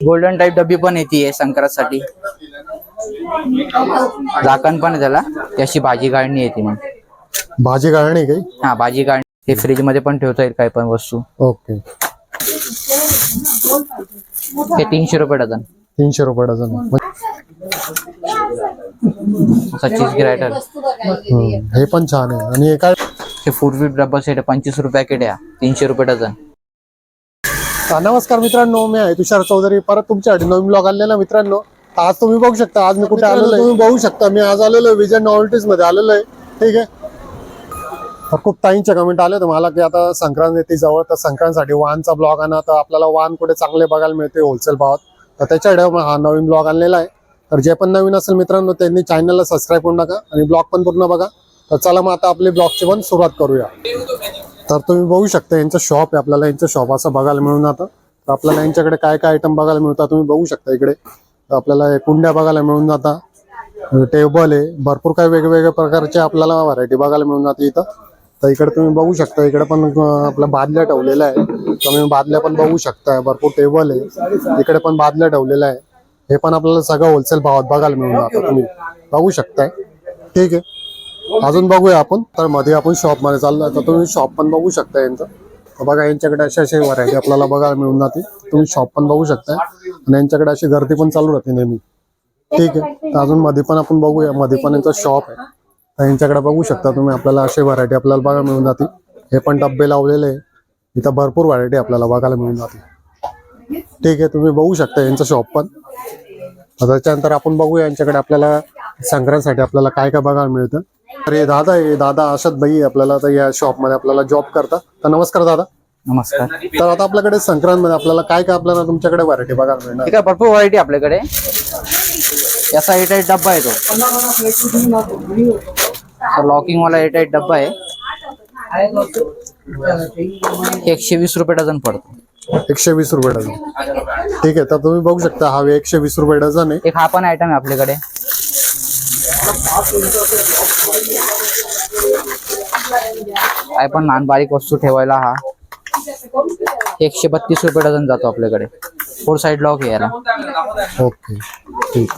Golden type डब्बी पण येते संक्रांतसाठी. झाकण पण त्याला ती अशी भाजी गाळणी येते मग. भाजी गाळणी काही? हा भाजी गाळणी. हे फ्रीजमध्ये पण ठेवता येईल काही पण वस्तू. ओके. हे तीनशे रुपये डझन. तीनशे रुपये डझन. असा चीज ग्रायटर हे पण छान आहे. आणि हे काय? हे फूड फीड डब्बा सेट पंचवीस रुपये पॅकेट आहे. तीनशे रुपये डझन. नमस्कार मित्रांनो मी आहे तुषार चौधरी. परत तुमच्यासाठी नवीन ब्लॉग आलेला मित्रांनो. आज तुम्ही बघू शकता आज मी कुठे आलेलो तुम्ही बघू शकता मी आज आलेलो आहे विजय नॉव्हल्टीजमध्ये आलेलो आहे. ठीक आहे? तर खूप ताईंचे कमेंट आले होते. मला की आता संक्रांत येते जवळ तर संक्रांतसाठी वाहनचा ब्लॉग आणा. तर आपल्याला वाहन कुठे चांगले बघायला मिळते होलसेल भावात. तर त्याच्याकडे हा नवीन ब्लॉग आणलेला आहे. तर जे पण नवीन असेल मित्रांनो त्यांनी चॅनलला सबस्क्राईब करून नका आणि ब्लॉग पण पूर्ण बघा. तर चला मग आता आपली ब्लॉगची पण सुरुवात करूया. तर तुम्ही बघू शकता यांचं शॉप आहे आपल्याला यांचं शॉप असं बघायला मिळून जातं. तर आपल्याला यांच्याकडे काय काय आयटम बघायला मिळतात तुम्ही बघू शकता इकडे. तर आपल्याला कुंड्या बघायला मिळून जातात टेबल आहे भरपूर काही वेगवेगळ्या प्रकारचे आपल्याला व्हरायटी बघायला मिळून जाते इथं. तर इकडे तुम्ही बघू शकता इकडे पण आपल्या बादल्या ठेवलेल्या आहे तुम्ही बादल्या पण बघू शकता भरपूर टेबल आहे. इकडे पण बादल्या ठेवलेल्या आहे हे पण आपल्याला सगळं होलसेल भावात बघायला मिळून जातं तुम्ही. बघू शकताय. ठीक आहे. अजून बघूया आपण. तर मध्ये आपण शॉपमध्ये चाललो तर तुम्ही शॉप पण बघू शकता यांचं. तर बघा यांच्याकडे अशा अशा व्हरायटी आपल्याला बघायला मिळून जाते तुम्ही शॉप पण बघू शकता. आणि यांच्याकडे अशी गर्दी पण चालू राहते नेहमी. ठीक आहे. तर अजून मध्ये पण आपण बघूया. मध्ये पण यांचा शॉप आहे. तर यांच्याकडे बघू शकता तुम्ही. आपल्याला अशी व्हरायटी आपल्याला बघायला मिळून जाते हे पण डब्बे लावलेले आहे. इथं भरपूर व्हरायटी आपल्याला बघायला मिळून जाते ठीक आहे. तुम्ही बघू शकता यांचं शॉप पण. त्याच्यानंतर आपण बघूया यांच्याकडे आपल्याला संक्रांतसाठी आपल्याला काय काय बघायला मिळतं. तर हे दादा हे दादा अशत भाई आपल्याला आता या शॉपमध्ये आपल्याला जॉब करता. तर नमस्कार दादा. नमस्कार. तर आता आपल्याकडे संक्रांत मध्ये आपल्याला काय काय आपल्याला तुमच्याकडे व्हरायटी बघायला मिळणार? ठीक आहे भरपूर व्हरायटी आपल्याकडे. याचा एट एट डब्बा आहे तो. लॉकिंग वाला एट एट डब्बा आहे. एकशे वीस रुपये डझन पडतो. एकशे वीस रुपये डझन. ठीक आहे तर तुम्ही बघू शकता हा एकशे वीस रुपये डझन आहे. एक हा पण आयटम आहे आपल्याकडे. काय पण लहान बारीक वस्तू ठेवायला हा. एकशे बत्तीस रुपये डझन जातो आपल्याकडे. फोर साइड लॉक याला. ओके ठीक.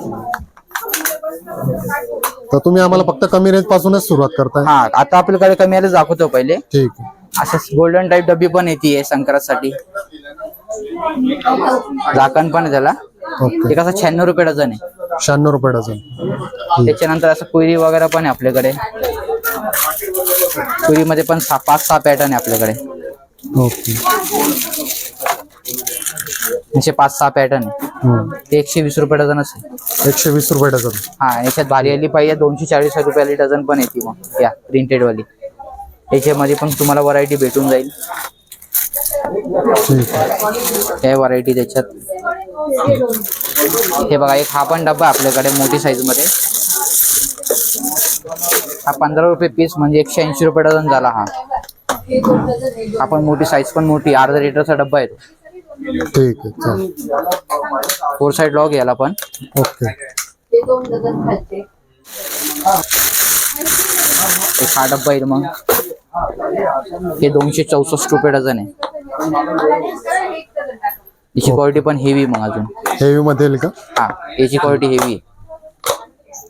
तर तुम्ही आम्हाला फक्त कमी रेंज पासूनच सुरुवात करताय? हा आता आपल्याकडे कमी आले दाखवतो पहिले. ठीक. आहे असं गोल्डन टाईप डब्बी पण येते संक्रांतसाठी. झाकण पण आहे त्याला. ओके. एक असं शहाण्णव रुपये डझन आहे. शहाण्णव रुपये डझन. त्याच्यानंतर असं कुरी वगैरे पण आहे आपल्याकडे. कुरीमध्ये पण सहा पाच सहा पॅटर्न आहे आपल्याकडे. ओके. असे पाच सहा पॅटर्न आहे. हम्म. ते एकशे वीस रुपये डझन असेल. एकशे वीस रुपये डझन. हा याच्यात भारी आली पाहिजे. दोनशे चाळीस रुपयाली डझन पण येते मग. या प्रिंटेड वाली. याच्यामध्ये पण तुम्हाला व्हरायटी भेटून जाईल. हे व्हरायटी त्याच्यात. हे बघा एक हा पण डब्बा आपल्याकडे मोठी साईजमध्ये. हा पंधरा रुपये पीस म्हणजे एकशे ऐंशी रुपये डझन झाला हा. हा पण मोठी साईज पण मोठी अर्धा लिटरचा डब्बा आहे तो. ठीक आहे फोर साईड लॉग याला पण. ओके. एक हा डब्बा येईल मग. हे दोनशे चौसष्ट रुपये डझन आहे. याची क्वालिटी पण हेवी मग अजून. हेवी मध्ये येईल का? हा याची क्वालिटी हेवी आहे.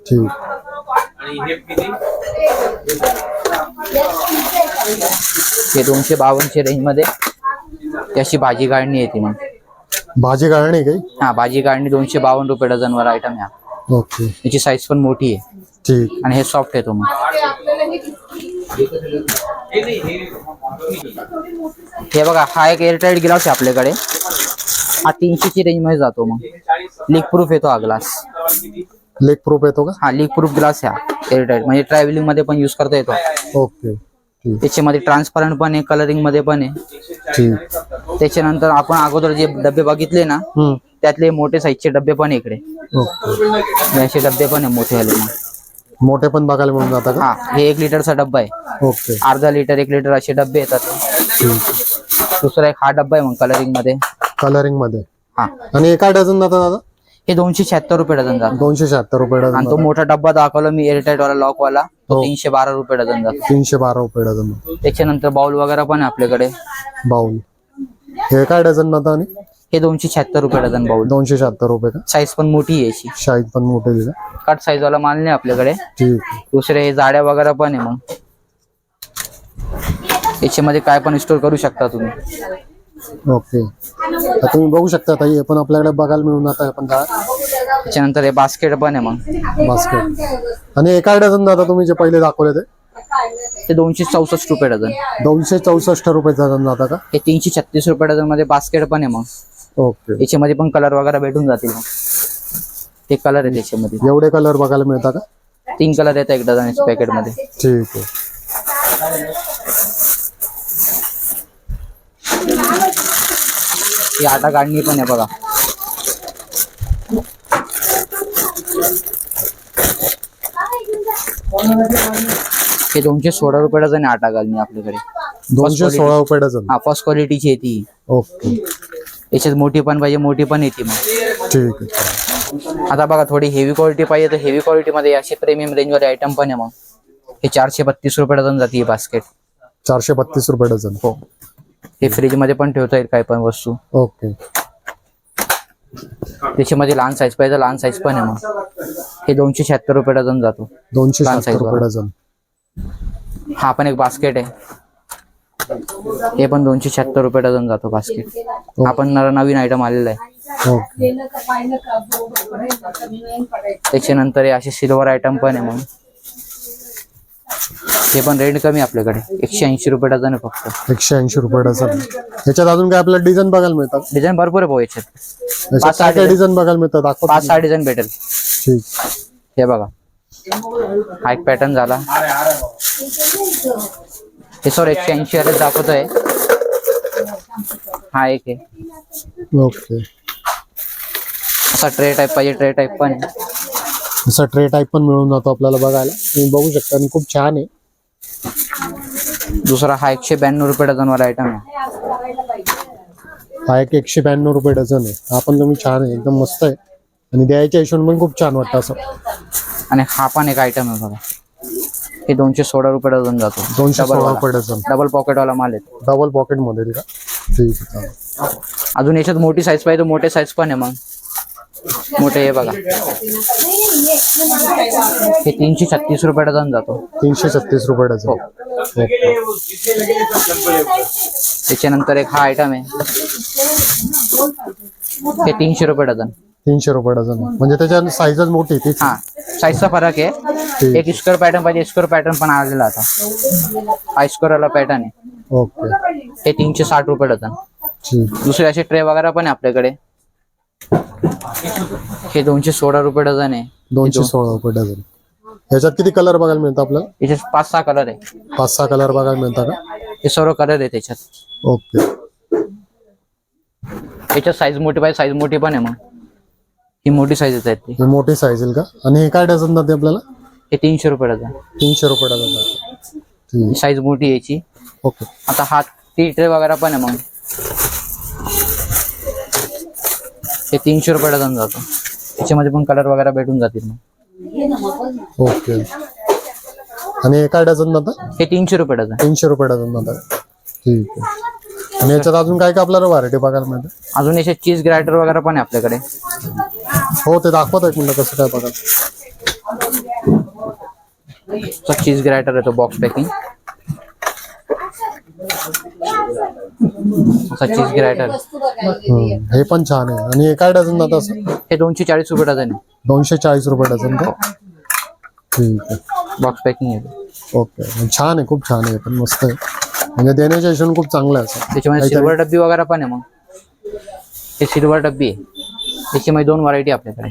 ठीक. हे दोनशे बावन्नशे रेंजमध्ये त्याची भाजी गाळणी येते मग. भाजी गाळणी काही? हा भाजी गाळणी दोनशे बावन्न रुपये डझन वर आयटम ह्या ओके. याची साईज पण मोठी आहे. ठीक. आणि हे सॉफ्ट येतो मग. हे बघा हा एक एअरटाईट ग्लास आहे आपल्याकडे. हा तीनशेची रेंजमध्ये जातो मग. लीक प्रूफ येतो हा ग्लास लेग प्रूफ येतो का? हा लीक प्रूफ ग्लास ह्या एअरटाईट म्हणजे ट्रॅव्हलिंगमध्ये पण युज करता येतो ओके ठीक. त्याच्यामध्ये ट्रान्सपरंट पण आहे कलरिंगमध्ये पण आहे. ठीक. त्याच्यानंतर आपण अगोदर जे डबे बघितले ना हम्म. त्यातले मोठे साईजचे डबे पण आहे इकडे. ओके असे डबे पण आहे मोठे आले मग. मोठे पण बघायला मिळून जाता का? हा हे एक लिटरचा डब्बा आहे. ओके. अर्धा लिटर एक लिटर असे डबे येतात. दुसरा एक हा डब्बा आहे मग कलरिंगमध्ये. कलरिंगमध्ये. हा. आणि एका डझन जाता दादा? हे दोनशे शहात्तर रुपये डझन जातो. दोनशे शहात्तर रुपये डझन आणि तो मोठा डब्बा दाखवला मी एअरटाईट वाला लॉक वाला तो हो. तीनशे बारा रुपये डझन जातो. तीनशे बारा रुपये डझन. त्याच्यानंतर बाउल वगैरे पण आहे आपल्याकडे. बाऊल हे काय डझन जातं आणि? हे दोनशे शहात्तर रुपये डझन बाउल दोनशे शहात्तर रुपये का? साईज पण मोठी आहे याची. शाहीद पण मोठे दिले कट साईज वाला माल नाही आपल्याकडे. ठीक आहे. दुसरे हे जाड्या वगैरे पण आहे मग. याच्यामध्ये काय पण स्टोर करू शकता तुम्ही. ओके. तर तुम्ही बघू शकता ताई हे पण आपल्याकडे बघायला मिळून आता आपण जा त्याच्यानंतर हे बास्केट पण आहे मग. बास्केट आणि एका डझन दादा तुम्ही जे पहिले दाखवले ते? ते दोनशे चौसष्ट रुपये डझन. दोनशे चौसष्ट रुपये डझन जाता का? हे तीनशे छत्तीस रुपये डझनमध्ये बास्केट पण आहे मग. ओके. याच्यामध्ये पण कलर वगैरे भेटून जातील. मग ते कलर आहे त्याच्यामध्ये. एवढे कलर बघायला मिळता का? तीन कलर येतात एक डझन पॅकेटमध्ये ठीक आहे. ही आटा काढणी पण आहे बघा. हे दोनशे सोळा रुपये डझन आहे आटा घालणी आपल्याकडे. दोनशे सोळा रुपये डझन हा फर्स्ट क्वालिटीची आहे ती. ओके. याच्यात मोठी पण पाहिजे मोठी पण येते मग. ठीक आहे. आता बघा थोडी हेवी क्वालिटी पाहिजे तर हेवी क्वालिटी मध्ये असे प्रीमियम रेंज वाले आयटम पण आहे मग. हे चारशे बत्तीस रुपये डझन जाते ही बास्केट चारशे बत्तीस रुपये डझन. हो. हे फ्रीजमध्ये पण ठेवता येईल काय पण वस्तू. ओके. त्याच्यामध्ये लहान साईज पाहिजे तर लहान साईज पण आहे मग. हे दोनशे शहात्तर रुपये डझन जातो. दोनशे लहान रुपये वाला. डझन. हा पण एक बास्केट आहे. हे पण दोनशे शहात्तर रुपये डझन जातो बास्केट हा. पण नर- नवीन आयटम आलेला आहे. ओके त्याच्यानंतर हे असे सिल्वर आयटम पण आहे मग हे पण रेट कमी आपल्याकडे. एकशे ऐंशी रुपये डझन आहे फक्त. एकशे ऐंशी रुपये डझन याच्यात अजून काय आपल्याला डिझाईन बघायला मिळतात? डिझाईन भरपूर आहे भाऊ याच्यात. पाच सहा डिझाईन बघायला मिळतात? पाच सहा डिझाईन भेटेल. ठीक. हे बघा. हा एक पॅटर्न झाला. हे सर एकशे ऐंशी आले दाखवतोय. हा एक आहे. ओके. असा ट्रे टाईप पाहिजे ट्रे टाईप पण आहे. असा ट्रे टाईप पण मिळून जातो आपल्याला बघायला. तुम्ही बघू शकता आणि खूप छान आहे. दुसरा हा एकशे ब्याण्णव रुपये डझन वाला आयटम आहे. हा एक एकशे ब्याण्णव रुपये डझन आहे. हा पण तुम्ही छान आहे एकदम मस्त आहे. आणि द्यायच्या हिशोबाने पण खूप छान वाटतं असं. आणि हा पण एक आयटम आहे बघा. हे दोनशे सोळा रुपये डझन जातो. दोनशे सोळा. रुपये डझन. डबल पॉकेट वाला माल आहे. डबल पॉकेटमध्ये का ठीक आहे चालेल. अजून याच्यात मोठी साईज पाहिजे तर मोठे साईज पण आहे मग. मोठे हे बघा. हे तीनशे छत्तीस रुपये डझन जातो. तीनशे छत्तीस रुपये डझन. ओके त्याच्यानंतर एक हा आयटम आहे. हे तीनशे रुपये डझन. तीनशे रुपये डझन. म्हणजे त्याच्या साईजच मोठी तीच. हा साईजचा फरक आहे. एक स्क्वेअर पॅटर्न पाहिजे स्क्वेअर पॅटर्न पण आलेला आता. हा स्क्वेअर वाला पॅटर्न आहे. ओके. हे तीनशे साठ रुपये डझन. दुसरे असे ट्रे वगैरे पण आहे आपल्याकडे. हे दोनशे सोळा रुपये डझन आहे. दोनशे सोळा रुपये डझन. याच्यात किती कलर बघायला मिळतात आपल्याला? याच्यात पाच सहा कलर आहे. पाच सहा कलर बघायला मिळतात का? हे सर्व कलर आहे त्याच्यात ओके. याच्यात साईज मोठी पाहिजे साईज मोठी पण आहे मग. ही मोठी साईज आहेत ती. ही मोठी साईज येईल का? आणि हे काय डझन जाते आपल्याला? हे तीनशे रुपये डझन तीनशे रुपये डझन जाते. ठीक साईज मोठी आहे याची. ओके. आता हा टी ट्रे वगैरे पण आहे मग. हे तीनशे रुपये डझन जातो. त्याच्यामध्ये पण कलर वगैरे भेटून जातील मग. ओके. आणि हे काय डझन जातं? हे तीनशे रुपये डझन तीनशे रुपये डझन जातं. ठीक आहे. आणि याच्यात अजून काय काय आपल्याला व्हरायटी बघायला मिळते? अजून याचे चीज ग्रायटर वगैरे पण आहे आपल्याकडे. हो ते दाखवत एक मिनिट कसं काय बघा. चीज ग्रायटर येतो बॉक्स पॅकिंग असा चीज ग्रायटर हम्म, हे पण छान आहे. आणि हे काय डझन जातं असं? हे दोनशे चाळीस रुपये डझन आहे. दोनशे चाळीस रुपये डझन का? ठीक आहे. बॉक्स पॅकिंग आहे ओके. छान आहे खूप छान आहे पण मस्त आहे. म्हणजे देण्याच्या हिशोबाने खूप चांगलं आहे त्याच्यामध्ये सिल्वर डब्बी वगैरे पण आहे मग. हे सिल्वर डब्बी आहे. त्याच्यामध्ये दोन व्हरायटी आपल्याकडे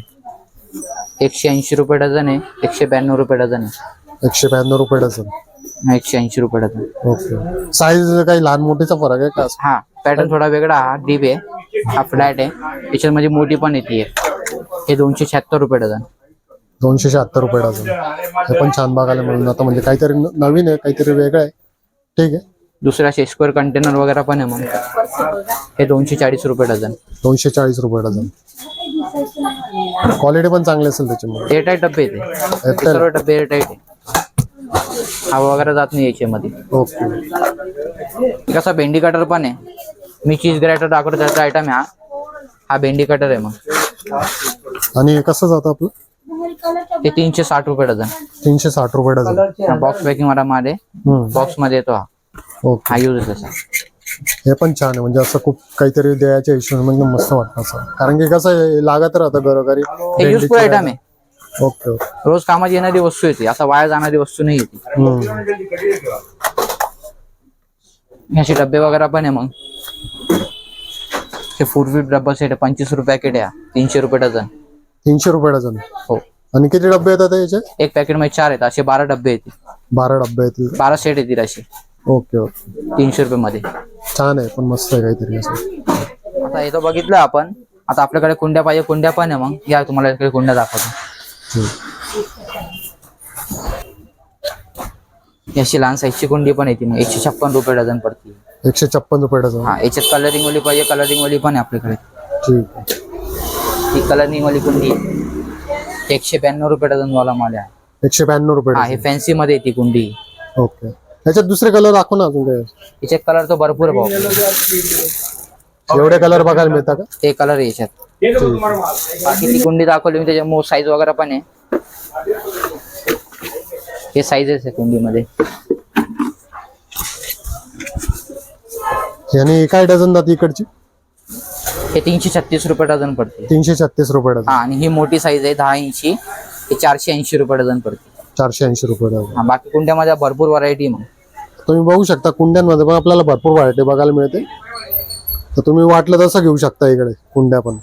एकशे ऐंशी रुपये डझन आहे एकशे ब्याण्णव रुपये डझन आहे. एकशे ब्याण्णव रुपये डझन. एकशे ऐंशी रुपये डझन. ओके. साईज काही लहान मोठीचा फरक आहे का? हा पॅटर्न थोडा वेगळा हा डीप आहे हा फ्लॅट आहे. त्याच्यामध्ये मोठी पण येते हे दोनशे शहात्तर रुपये डझन. दोनशे शहात्तर रुपये डझन. हे पण छान बघायला मिळून जातं म्हणजे काहीतरी नवीन आहे काहीतरी वेगळं आहे. ठीक आहे. दुसरा स्क्वेअर कंटेनर वगैरे पण आहे मग. हे दोनशे चाळीस रुपये डझन. दोनशे चाळीस रुपये डझन. क्वालिटी पण चांगली असेल त्याच्यामध्ये. एअरटाईट डब्बे येते हे. सर्व डब्बे एअरटाईट आहे हवा वगैरे जात नाही याच्यामध्ये. ओके कसा भेंडी कटर पण आहे. मी चीज ग्रायटर दाखवतो त्याचा आयटम आहे हा. हा भेंडी कटर आहे मग. आणि कसं जातं आपलं? हे तीनशे साठ रुपये डझन. तीनशे साठ रुपये डझन. बॉक्स पॅकिंग वाला माल आहे. हम्म. बॉक्समध्ये येतो हा. ओके. हा यूज तसा हे पण छान आहे. म्हणजे असं खूप काहीतरी द्यायच्या हिशोबाने एकदम मस्त वाटतं असं. कारण की कसं आहे लागत राहतं घरोघरी. हे युजफुल आयटम आहे. Okay okay. रोज कामात येणारी वस्तू येते आता वाया जाणारी वस्तू नाही येते हम्म. ह्याचे डब्बे वगैरे पण आहे मग. हे फूड फीड डब्बा सेट पंचवीस रुपये पॅकेट आहे हा. तीनशे रुपये डझन. तीनशे रुपये डझन. हो. आणि किती डबे येतात याचे? एक पॅकेटमध्ये चार आहेत. असे बारा डब्बे येतील बारा डबे येतील बारा सेट येतील असे. Okay okay. तीनशे रुपये मध्ये छान आहे पण मस्त आहे काहीतरी असं. आता इथं बघितलं आपण. आता आपल्याकडे कुंड्या पाहिजे कुंड्या पण आहे मग. या तुम्हाला इकडे कुंड्या दाखवतो. हम्म. याची लहान साईजची कुंडी पण येते मग. एकशे छप्पन रुपये डझन पडते एकशे छप्पन रुपये डझन. हा याच्यात कलरिंग वाली पाहिजे कलरिंग वाली पण आहे आपल्याकडे. ठीक. आहे ही कलरिंग वाली कुंडी. आहे एकशे ब्याण्णव रुपये डझन वाला माल आहे. एकशे ब्याण्णव रुपये हा हे फॅन्सी मध्ये येते कुंडी. ओके. त्याच्यात दुसरे कलर दाखव ना अजून याच्यात कलर तो भरपूर भाऊ. एवढे कलर बघायला मिळतात का? ते कलर आहे याच्यात. बाकी ती कुंडी दाखवली मी त्याच्या साईज वगैरे पण आहे. हे साईजेस आहे कुंडीमध्ये. आणि काय डझन जाते इकडची? हे तीनशे छत्तीस रुपये डझन पडते. तीनशे छत्तीस रुपये डझन. हा आणि ही मोठी साईज आहे दहा इंची. हे चारशे ऐंशी रुपये डझन पडते. चारशे ऐंशी रुपये डझन. हा बाकी कुंड्यामध्ये भरपूर व्हरायटी मग. तुम्ही बघू शकता कुंड्यांमध्ये पण आपल्याला भरपूर व्हरायटी बघायला मिळते. तर तुम्ही वाटलं तसं घेऊ शकता इकडे कुंड्या पण.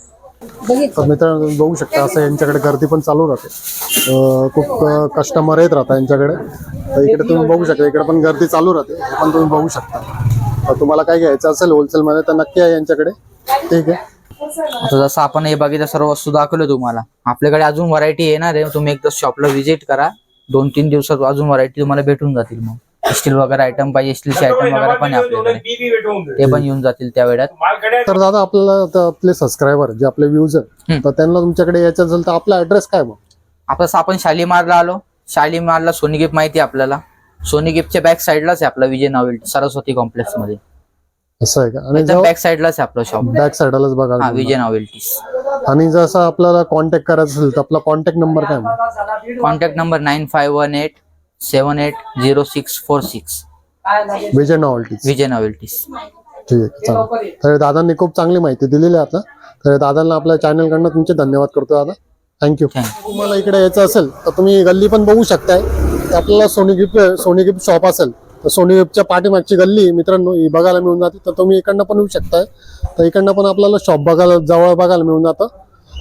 तर मित्रांनो तुम्ही बघू शकता असं यांच्याकडे गर्दी पण चालू राहते. खूप कस्टमर येत राहतात यांच्याकडे. तर इकडे तुम्ही बघू शकता इकडे पण गर्दी चालू राहते. पण तुम्ही बघू शकता. तर तुम्हाला काय घ्यायचं असेल होलसेलमध्ये तर नक्की आहे यांच्याकडे. ठीक आहे. आता जसं आपण हे बघितलं सर्व वस्तू दाखवलं तुम्हाला. आपल्याकडे अजून व्हरायटी येणार आहे. तुम्ही एकदा शॉपला व्हिजिट करा. दोन तीन दिवसात अजून व्हरायटी तुम्हाला भेटून जातील मग. स्टील वगैरे आयटम पाहिजे स्टीलचे आयटम वगैरे पण आहे आपल्याकडे. ते पण येऊन जातील त्या वेळात. तर दादा आपल्याला आपले सबस्क्रायबर जे आपले व्ह्यूज आहेत. तर त्यांना तुमच्याकडे यायचं असेल तर आपला ऍड्रेस काय मग? जसं आपण शालीमारला आलो. शालीमारला सोनी गिफ्ट माहिती आहे आपल्याला. सोनी गिफ्टच्या बॅक साईडलाच आहे आपला विजय नॉवेल सरस्वती कॉम्प्लेक्समध्ये. असं आहे का? आणि बॅक साईडलाच आहे आपलं शॉप बॅक साईडलाच बघा हा विजय नॉवेल्टीज आणि जसं आपल्याला कॉन्टॅक्ट करायचं असेल तर आपला कॉन्टॅक्ट नंबर काय contact number nine five one eight seven eight zero six four six. Vijay novelties Vijay novelties ठीक आहे चालेल. तर दादांनी खूप चांगली माहिती दिलेली आहे आता. तर दादांना आपल्या चॅनलकडनं तुमचे धन्यवाद करतो दादा. थँक्यू तुम्हाला इकडे यायचं असेल तर तुम्ही गल्ली पण बघू शकताय. आपल्याला Sony gift Sony gift shop असेल तर सोनी गिफ्टच्या पाठीमागची गल्ली मित्रांनो ही बघायला मिळून जाते. तर तुम्ही इकडनं पण येऊ शकताय. तर इकडनं पण आपल्याला शॉप बघायला जवळ बघायला मिळून जातं.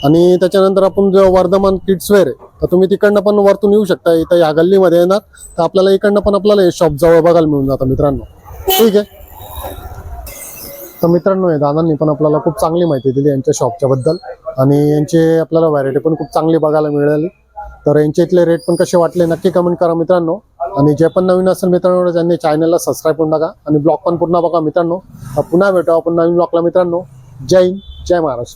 आणि त्याच्यानंतर आपण जो वर्धमान किड्सवेअर आहे तर तुम्ही तिकडनं पण वरतून येऊ शकता इथं या गल्लीमध्ये येणार. तर आपल्याला इकडनं पण आपल्याला हे शॉप जवळ बघायला मिळून जातं मित्रांनो. ठीक आहे? तर मित्रांनो हे दादांनी पण आपल्याला खूप चांगली माहिती दिली यांच्या शॉपच्या बद्दल. आणि यांचे आपल्याला व्हरायटी पण खूप चांगली बघायला मिळाली. तर यांचे इथले रेट पण कसे वाटले नक्की कमेंट करा मित्रांनो. आणि जे पण नवीन असेल मित्रांनो त्यांनी चॅनलला सबस्क्राईब करून टाका. आणि ब्लॉग पण पूर्ण बघा मित्रांनो. पुन्हा भेटू आपण नवीन ब्लॉगला मित्रांनो. जय हिंद जय महाराष्ट्र.